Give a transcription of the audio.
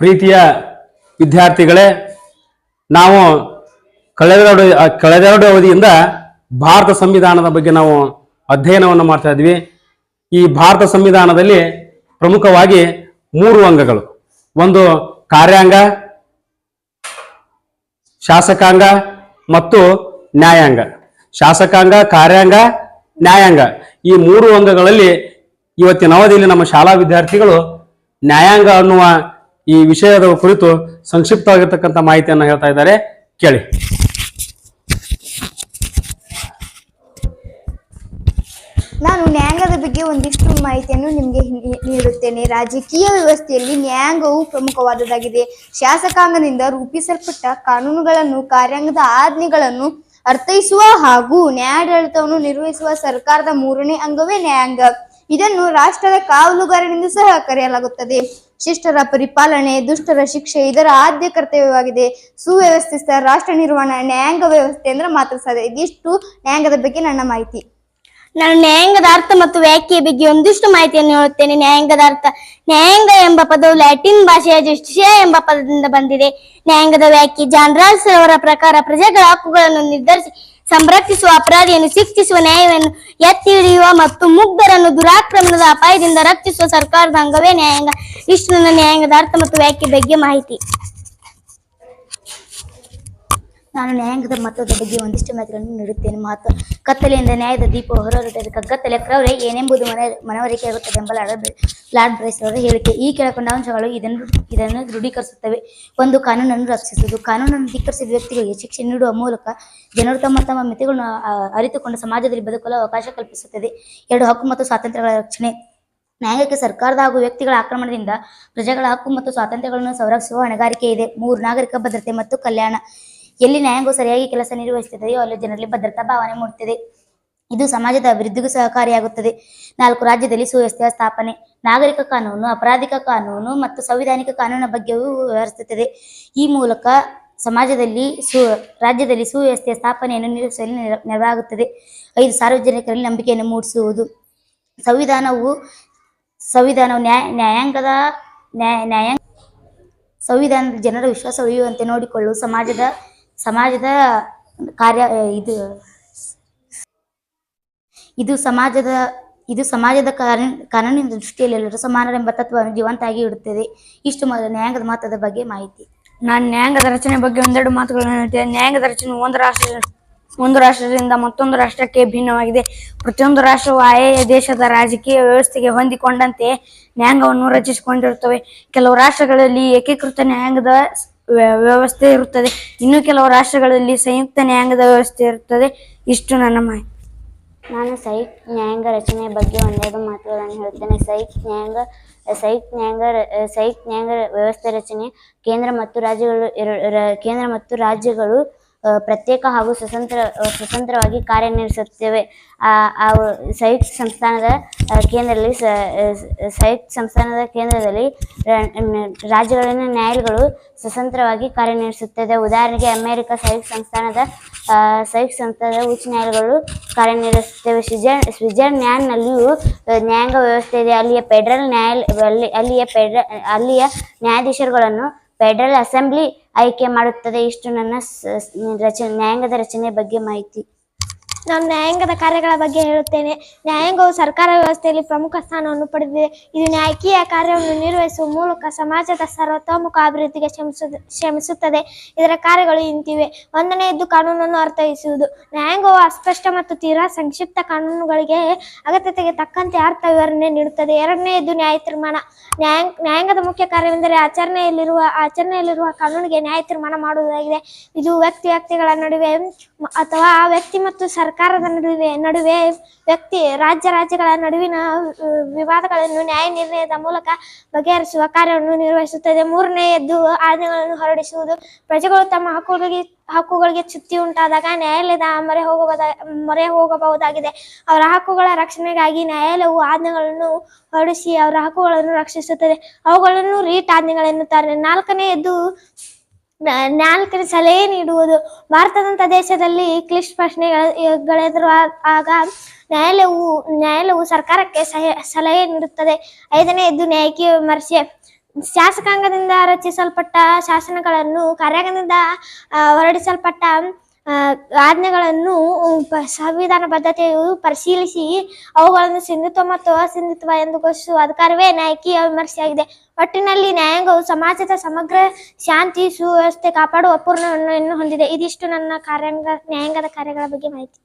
ಪ್ರೀತಿಯ ವಿದ್ಯಾರ್ಥಿಗಳೇ, ನಾವು ಕಳೆದೆರಡು ಕಳೆದೆರಡು ಅವಧಿಯಿಂದ ಭಾರತ ಸಂವಿಧಾನದ ಬಗ್ಗೆ ನಾವು ಅಧ್ಯಯನವನ್ನು ಮಾಡ್ತಾ ಇದ್ವಿ ಈ ಭಾರತ ಸಂವಿಧಾನದಲ್ಲಿ ಪ್ರಮುಖವಾಗಿ ಮೂರು ಅಂಗಗಳು. ಒಂದು ಕಾರ್ಯಾಂಗ, ಶಾಸಕಾಂಗ ಮತ್ತು ನ್ಯಾಯಾಂಗ. ಶಾಸಕಾಂಗ, ಕಾರ್ಯಾಂಗ, ನ್ಯಾಯಾಂಗ. ಈ ಮೂರು ಅಂಗಗಳಲ್ಲಿ ಇವತ್ತಿನ ಅವಧಿಯಲ್ಲಿ ನಮ್ಮ ಶಾಲಾ ವಿದ್ಯಾರ್ಥಿಗಳು ನ್ಯಾಯಾಂಗ ಅನ್ನುವ ಈ ವಿಷಯದ ಕುರಿತು ಸಂಕ್ಷಿಪ್ತವಾಗಿರ್ತಕ್ಕಂಥ ಮಾಹಿತಿಯನ್ನು ಹೇಳ್ತಾ ಇದ್ದಾರೆ. ಕೇಳಿ. ನಾನು ನ್ಯಾಯಾಂಗದ ಬಗ್ಗೆ ಒಂದಿಷ್ಟು ಮಾಹಿತಿಯನ್ನು ನಿಮಗೆ ನೀಡುತ್ತೇನೆ. ರಾಜಕೀಯ ವ್ಯವಸ್ಥೆಯಲ್ಲಿ ನ್ಯಾಯಾಂಗವು ಪ್ರಮುಖವಾದದಾಗಿದೆ ಶಾಸಕಾಂಗದಿಂದ ರೂಪಿಸಲ್ಪಟ್ಟ ಕಾನೂನುಗಳನ್ನು, ಕಾರ್ಯಾಂಗದ ಆಜ್ಞೆಗಳನ್ನು ಅರ್ಥೈಸುವ ಹಾಗೂ ನ್ಯಾಯಾಡಳಿತವನ್ನು ನಿರ್ವಹಿಸುವ ಸರ್ಕಾರದ ಮೂರನೇ ಅಂಗವೇ ನ್ಯಾಯಾಂಗ. ಇದನ್ನು ರಾಷ್ಟ್ರದ ಕಾವಲುಗಾರನೆಂದು ಸಹ ಕರೆಯಲಾಗುತ್ತದೆ. ಶಿಷ್ಟರ ಪರಿಪಾಲನೆ, ದುಷ್ಟರ ಶಿಕ್ಷೆ ಇದರ ಆದ್ಯ ಕರ್ತವ್ಯವಾಗಿದೆ. ಸುವ್ಯವಸ್ಥಿತ ರಾಷ್ಟ್ರ ನಿರ್ವಹಣಾ ನ್ಯಾಯಾಂಗ ವ್ಯವಸ್ಥೆ ಅಂದ್ರೆ ಮಾತ್ರ ಸಾಧ್ಯ. ಇದಿಷ್ಟು ನ್ಯಾಯಾಂಗದ ಬಗ್ಗೆ ನನ್ನ ಮಾಹಿತಿ. ನಾನು ನ್ಯಾಯಾಂಗದ ಅರ್ಥ ಮತ್ತು ವ್ಯಾಖ್ಯೆಯ ಬಗ್ಗೆ ಒಂದಿಷ್ಟು ಮಾಹಿತಿಯನ್ನು ಹೇಳುತ್ತೇನೆ. ನ್ಯಾಯಾಂಗದ ಅರ್ಥ, ನ್ಯಾಯಾಂಗ ಎಂಬ ಪದವು ಲ್ಯಾಟಿನ್ ಭಾಷೆಯ ಜಸ್ಟಿಸಿಯಾ ಎಂಬ ಪದದಿಂದ ಬಂದಿದೆ. ನ್ಯಾಯಾಂಗದ ವ್ಯಾಖ್ಯೆ ಜಾನ್ ರಾಲ್ಸ್ ಅವರ ಪ್ರಕಾರ ಪ್ರಜೆಗಳ ಹಕ್ಕುಗಳನ್ನು ನಿರ್ಧರಿಸಿ ಸಂರಕ್ಷಿಸುವ ಅಪರಾಧಿಯನ್ನು ಶಿಕ್ಷಿಸುವ ನ್ಯಾಯವನ್ನು ಎತ್ತಿ ಹಿಡಿಯುವ ಮತ್ತು ಮುಗ್ಧರನ್ನು ದುರಾಕ್ರಮಣದ ಅಪಾಯದಿಂದ ರಕ್ಷಿಸುವ ಸರ್ಕಾರದ ಅಂಗವೇ ನ್ಯಾಯಾಂಗ. ಇಷ್ಟು ನನ್ನ ನ್ಯಾಯಾಂಗದ ಅರ್ಥ ಮತ್ತು ವ್ಯಾಖ್ಯೆ ಬಗ್ಗೆ ಮಾಹಿತಿ. ನಾನು ನ್ಯಾಯಾಂಗದ ಮಹತ್ವದ ಬಗ್ಗೆ ಒಂದಿಷ್ಟು ಮಾತುಗಳನ್ನು ನೀಡುತ್ತೇನೆ. ಮಹತ್ವ ಕತ್ತಲೆಯಿಂದ ನ್ಯಾಯದ ದೀಪ ಹೊರಹೊರಟದ ಕಗ್ಗತ್ತಲೆ ಕ್ರೌರ್ಯ ಏನೆಂಬುದು ಮನ, ಮನವರಿಕೆ ಆಗುತ್ತದೆ ಎಂಬ ಲಾರ್ಡ್ ಲಾರ್ಡ್ ಬ್ರೈಸ್ ಅವರ ಹೇಳಿಕೆ. ಈ ಕೆಳಕೊಂಡ ಅಂಶಗಳು ಇದನ್ನು ಇದನ್ನು ದೃಢೀಕರಿಸುತ್ತವೆ. ಒಂದು ಕಾನೂನನ್ನು ರಕ್ಷಿಸುವುದು. ಕಾನೂನನ್ನು ಧಿಕ್ಕರಿಸಿದ ವ್ಯಕ್ತಿಗಳಿಗೆ ಶಿಕ್ಷೆ ನೀಡುವ ಮೂಲಕ ಜನರು ತಮ್ಮ ತಮ್ಮ ಮಿತಿಗಳನ್ನು ಅರಿತುಕೊಂಡು ಸಮಾಜದಲ್ಲಿ ಬದುಕಲು ಅವಕಾಶ ಕಲ್ಪಿಸುತ್ತದೆ. ಎರಡು, ಹಕ್ಕು ಮತ್ತು ಸ್ವಾತಂತ್ರ್ಯಗಳ ರಕ್ಷಣೆ. ನ್ಯಾಯಕ್ಕೆ ಸರ್ಕಾರದ ಹಾಗೂ ವ್ಯಕ್ತಿಗಳ ಆಕ್ರಮಣದಿಂದ ಪ್ರಜೆಗಳ ಹಕ್ಕು ಮತ್ತು ಸ್ವಾತಂತ್ರ್ಯಗಳನ್ನು ಸಂರಕ್ಷಿಸುವ ಹೊಣೆಗಾರಿಕೆ ಇದೆ. ಮೂರು, ನಾಗರಿಕ ಭದ್ರತೆ ಮತ್ತು ಕಲ್ಯಾಣ. ಎಲ್ಲಿ ನ್ಯಾಯಾಂಗವು ಸರಿಯಾಗಿ ಕೆಲಸ ನಿರ್ವಹಿಸುತ್ತದೆಯೋ ಅಲ್ಲಿ ಜನರಲ್ಲಿ ಭದ್ರತಾ ಭಾವನೆ ಮೂಡುತ್ತದೆ ಇದು ಸಮಾಜದ ಅಭಿವೃದ್ಧಿಗೂ ಸಹಕಾರಿಯಾಗುತ್ತದೆ. ನಾಲ್ಕು ರಾಜ್ಯದಲ್ಲಿ ಸುವ್ಯವಸ್ಥೆಯ ಸ್ಥಾಪನೆ, ನಾಗರಿಕ ಕಾನೂನು, ಅಪರಾಧಿಕ ಕಾನೂನು ಮತ್ತು ಸಂವಿಧಾನಿಕ ಕಾನೂನಿನ ಬಗ್ಗೆಯೂ ವ್ಯವಹರಿಸುತ್ತದೆ ಈ ಮೂಲಕ ಸಮಾಜದಲ್ಲಿ ಸು, ರಾಜ್ಯದಲ್ಲಿ ಸುವ್ಯವಸ್ಥೆಯ ಸ್ಥಾಪನೆಯನ್ನು ನಿರ್ವಹಿಸಲು ನೆರ- ನೆರವಾಗುತ್ತದೆ. ಐದು ಸಾರ್ವಜನಿಕರಲ್ಲಿ ನಂಬಿಕೆಯನ್ನು ಮೂಡಿಸುವುದು. ಸಂವಿಧಾನವು ಸಂವಿಧಾನವು ನ್ಯಾಯ ನ್ಯಾಯಾಂಗದ ನ್ಯಾಯ ನ್ಯಾಯಾಂಗ, ಸಂವಿಧಾನದ ಜನರ ವಿಶ್ವಾಸ ಉಳಿಯುವಂತೆ ನೋಡಿಕೊಳ್ಳುವ ಸಮಾಜದ ಸಮಾಜದ ಕಾರ್ಯ ಇದು ಇದು ಸಮಾಜದ ಇದು ಸಮಾಜದ ಕಾರಣ ಕಾನೂನಿನ ದೃಷ್ಟಿಯಲ್ಲಿ ಎಲ್ಲರೂ ಸಮಾನರೆಂಬ ತತ್ವವನ್ನು ಜೀವಂತಾಗಿ ಇಡುತ್ತದೆ. ಇಷ್ಟು ಮೊದಲು ನ್ಯಾಯಾಂಗದ ಮಹತ್ವದ ಬಗ್ಗೆ ಮಾಹಿತಿ. ನಾನು ನ್ಯಾಯಾಂಗದ ರಚನೆ ಬಗ್ಗೆ ಒಂದೆರಡು ಮಾತುಗಳನ್ನು ಹೇಳ್ತೇನೆ. ನ್ಯಾಯಾಂಗದ ರಚನೆ ಒಂದು ರಾಷ್ಟ್ರ, ಒಂದು ರಾಷ್ಟ್ರದಿಂದ ಮತ್ತೊಂದು ರಾಷ್ಟ್ರಕ್ಕೆ ಭಿನ್ನವಾಗಿದೆ. ಪ್ರತಿಯೊಂದು ರಾಷ್ಟ್ರವು ಆಯಾ ದೇಶದ ರಾಜಕೀಯ ವ್ಯವಸ್ಥೆಗೆ ಹೊಂದಿಕೊಂಡಂತೆ ನ್ಯಾಯಾಂಗವನ್ನು ರಚಿಸಿಕೊಂಡಿರುತ್ತವೆ. ಕೆಲವು ರಾಷ್ಟ್ರಗಳಲ್ಲಿ ಏಕೀಕೃತ ನ್ಯಾಯಾಂಗದ ವ್ಯವಸ್ಥೆ ಇರುತ್ತದೆ. ಇನ್ನು ಕೆಲವು ರಾಷ್ಟ್ರಗಳಲ್ಲಿ ಸಂಯುಕ್ತ ನ್ಯಾಯಾಂಗದ ವ್ಯವಸ್ಥೆ ಇರುತ್ತದೆ. ಇಷ್ಟು ನನ್ನ ಮಾಹಿತಿ. ನಾನು ಸೈಕ್ ನ್ಯಾಯಾಂಗ ರಚನೆಯ ಬಗ್ಗೆ ಒಂದೆರಡು ಮಾತುಗಳನ್ನು ಹೇಳ್ತೇನೆ ಸೈಕ್ ನ್ಯಾಯಾಂಗ ಸೈಕ್ ನ್ಯಾಯಾಂಗ ಸೈಕ್ ನ್ಯಾಯಾಂಗ ವ್ಯವಸ್ಥೆ ರಚನೆ ಕೇಂದ್ರ ಮತ್ತು ರಾಜ್ಯಗಳು ಕೇಂದ್ರ ಮತ್ತು ರಾಜ್ಯಗಳು ಪ್ರತ್ಯೇಕ ಹಾಗೂ ಸ್ವತಂತ್ರ ಸ್ವತಂತ್ರವಾಗಿ ಕಾರ್ಯನಿರ್ವಹಿಸುತ್ತೇವೆ. ಆ ಸಂಯುಕ್ತ ಸಂಸ್ಥಾನದ ಕೇಂದ್ರದಲ್ಲಿ ಸಂಯುಕ್ತ ಸಂಸ್ಥಾನದ ಕೇಂದ್ರದಲ್ಲಿ ರಾಜ್ಯಗಳಲ್ಲಿನ ನ್ಯಾಯಾಲಯಗಳು ಸ್ವತಂತ್ರವಾಗಿ ಕಾರ್ಯನಿರ್ವಹಿಸುತ್ತದೆ ಉದಾಹರಣೆಗೆ ಅಮೆರಿಕ ಸಂಯುಕ್ತ ಸಂಸ್ಥಾನದ ಸಂಯುಕ್ತ ಸಂಸ್ಥಾನದ ಉಚ್ಚ ನ್ಯಾಯಾಲಯಗಳು ಕಾರ್ಯನಿರ್ವಹಿಸುತ್ತವೆ. ಸ್ವಿಜರ್ ಸ್ವಿಜರ್ಲ್ಯಾಂಡ್ನಲ್ಲಿಯೂ ನ್ಯಾಯಾಂಗ ವ್ಯವಸ್ಥೆ ಇದೆ. ಅಲ್ಲಿಯ ಫೆಡರಲ್ ನ್ಯಾಯಾಲಯ ಅಲ್ಲಿ, ಅಲ್ಲಿಯ ಫೆಡರ ಅಲ್ಲಿಯ ನ್ಯಾಯಾಧೀಶರುಗಳನ್ನು ಫೆಡರಲ್ ಅಸೆಂಬ್ಲಿ ಆಯ್ಕೆ ಮಾಡುತ್ತದೆ. ಇಷ್ಟು ನನ್ನ ರಚನೆ ನ್ಯಾಯಾಂಗದ ರಚನೆ ಬಗ್ಗೆ ಮಾಹಿತಿ. ನಾನು ನ್ಯಾಯಾಂಗದ ಕಾರ್ಯಗಳ ಬಗ್ಗೆ ಹೇಳುತ್ತೇನೆ. ನ್ಯಾಯಾಂಗವು ಸರ್ಕಾರ ವ್ಯವಸ್ಥೆಯಲ್ಲಿ ಪ್ರಮುಖ ಸ್ಥಾನವನ್ನು ಪಡೆದಿದೆ. ಇದು ನ್ಯಾಯಕೀಯ ಕಾರ್ಯವನ್ನು ನಿರ್ವಹಿಸುವ ಮೂಲಕ ಸಮಾಜದ ಸರ್ವತೋಮುಖ ಅಭಿವೃದ್ಧಿಗೆ ಶ್ರಮಿಸುತ್ತದೆ ಶ್ರಮಿಸುತ್ತದೆ. ಇದರ ಕಾರ್ಯಗಳು ಇಂತಿವೆ. ಒಂದನೆಯದ್ದು ಕಾನೂನನ್ನು ಅರ್ಥೈಸುವುದು. ನ್ಯಾಯಾಂಗವು ಅಸ್ಪಷ್ಟ ಮತ್ತು ತೀರಾ ಸಂಕ್ಷಿಪ್ತ ಕಾನೂನುಗಳಿಗೆ ಅಗತ್ಯತೆಗೆ ತಕ್ಕಂತೆ ಅರ್ಥ ವಿವರಣೆ ನೀಡುತ್ತದೆ. ಎರಡನೆಯದ್ದು ನ್ಯಾಯ ತೀರ್ಮಾನ. ನ್ಯಾಯಾಂಗ ನ್ಯಾಯಾಂಗದ ಮುಖ್ಯ ಕಾರ್ಯವೆಂದರೆ ಆಚರಣೆಯಲ್ಲಿರುವ ಆಚರಣೆಯಲ್ಲಿರುವ ಕಾನೂನಿಗೆ ನ್ಯಾಯ ತೀರ್ಮಾನ ಮಾಡುವುದಾಗಿದೆ. ಇದು ವ್ಯಕ್ತಿ ವ್ಯಕ್ತಿಗಳ ನಡುವೆ ಅಥವಾ ಆ ವ್ಯಕ್ತಿ ಮತ್ತು ಸರ್ಕಾರದ ನಡುವೆ ನಡುವೆ ವ್ಯಕ್ತಿ ರಾಜ್ಯ ರಾಜ್ಯಗಳ ನಡುವಿನ ವಿವಾದಗಳನ್ನು ನ್ಯಾಯ ನಿರ್ಣಯದ ಮೂಲಕ ಬಗೆಹರಿಸುವ ಕಾರ್ಯವನ್ನು ನಿರ್ವಹಿಸುತ್ತದೆ. ಮೂರನೆಯದ್ದು ಆಜ್ಞೆಗಳನ್ನು ಹೊರಡಿಸುವುದು. ಪ್ರಜೆಗಳು ತಮ್ಮ ಹಕ್ಕುಗಳಿಗೆ ಹಕ್ಕುಗಳಿಗೆ ಚ್ಯುತಿ ಉಂಟಾದಾಗ ನ್ಯಾಯಾಲಯದ ಮೊರೆ ಹೋಗಬಹುದ, ಮೊರೆ ಹೋಗಬಹುದಾಗಿದೆ. ಅವರ ಹಕ್ಕುಗಳ ರಕ್ಷಣೆಗಾಗಿ ನ್ಯಾಯಾಲಯವು ಆಜ್ಞೆಗಳನ್ನು ಹೊರಡಿಸಿ ಅವರ ಹಕ್ಕುಗಳನ್ನು ರಕ್ಷಿಸುತ್ತದೆ. ಅವುಗಳನ್ನು ರೀಟ್ ಆಜ್ಞೆಗಳೆನ್ನುತ್ತಾರೆ. ನಾಲ್ಕನೆಯದ್ದು ನಾಲ್ಕನೇ ಸಲಹೆ ನೀಡುವುದು. ಭಾರತದಂತ ದೇಶದಲ್ಲಿ ಕ್ಲಿಷ್ಟ ಪ್ರಶ್ನೆಗಳೆದುರು ಆಗ ನ್ಯಾಯಾಲಯವು ನ್ಯಾಯಾಲಯವು ಸರ್ಕಾರಕ್ಕೆ ಸಲಹೆ ನೀಡುತ್ತದೆ. ಐದನೆಯದು ನ್ಯಾಯಕೀಯ ವಿಮರ್ಶೆ. ಶಾಸಕಾಂಗದಿಂದ ರಚಿಸಲ್ಪಟ್ಟ ಶಾಸನಗಳನ್ನು ಕಾರ್ಯಾಂಗದಿಂದ ಹೊರಡಿಸಲ್ಪಟ್ಟ ಆಜ್ಞೆಗಳನ್ನು ಸಂವಿಧಾನ ಬದ್ಧತೆಯು ಪರಿಶೀಲಿಸಿ ಅವುಗಳನ್ನು ಸಿಂಧುತ್ವ ಮತ್ತು ಅಸಿಂಧುತ್ವ ಎಂದು ಘೋಷಿಸುವ ಅಧಿಕಾರವೇ ನ್ಯಾಯಕೀಯ ವಿಮರ್ಶೆಯಾಗಿದೆ. ಒಟ್ಟಿನಲ್ಲಿ ನ್ಯಾಯಾಂಗವು ಸಮಾಜದ ಸಮಗ್ರ ಶಾಂತಿ, ಸುವ್ಯವಸ್ಥೆ ಕಾಪಾಡುವ ಅಪೂರ್ಣವನ್ನು ಹೊಂದಿದೆ. ಇದಿಷ್ಟು ನನ್ನ ಕಾರ್ಯಾಂಗ, ನ್ಯಾಯಾಂಗದ ಕಾರ್ಯಗಳ ಬಗ್ಗೆ ಮಾಹಿತಿ.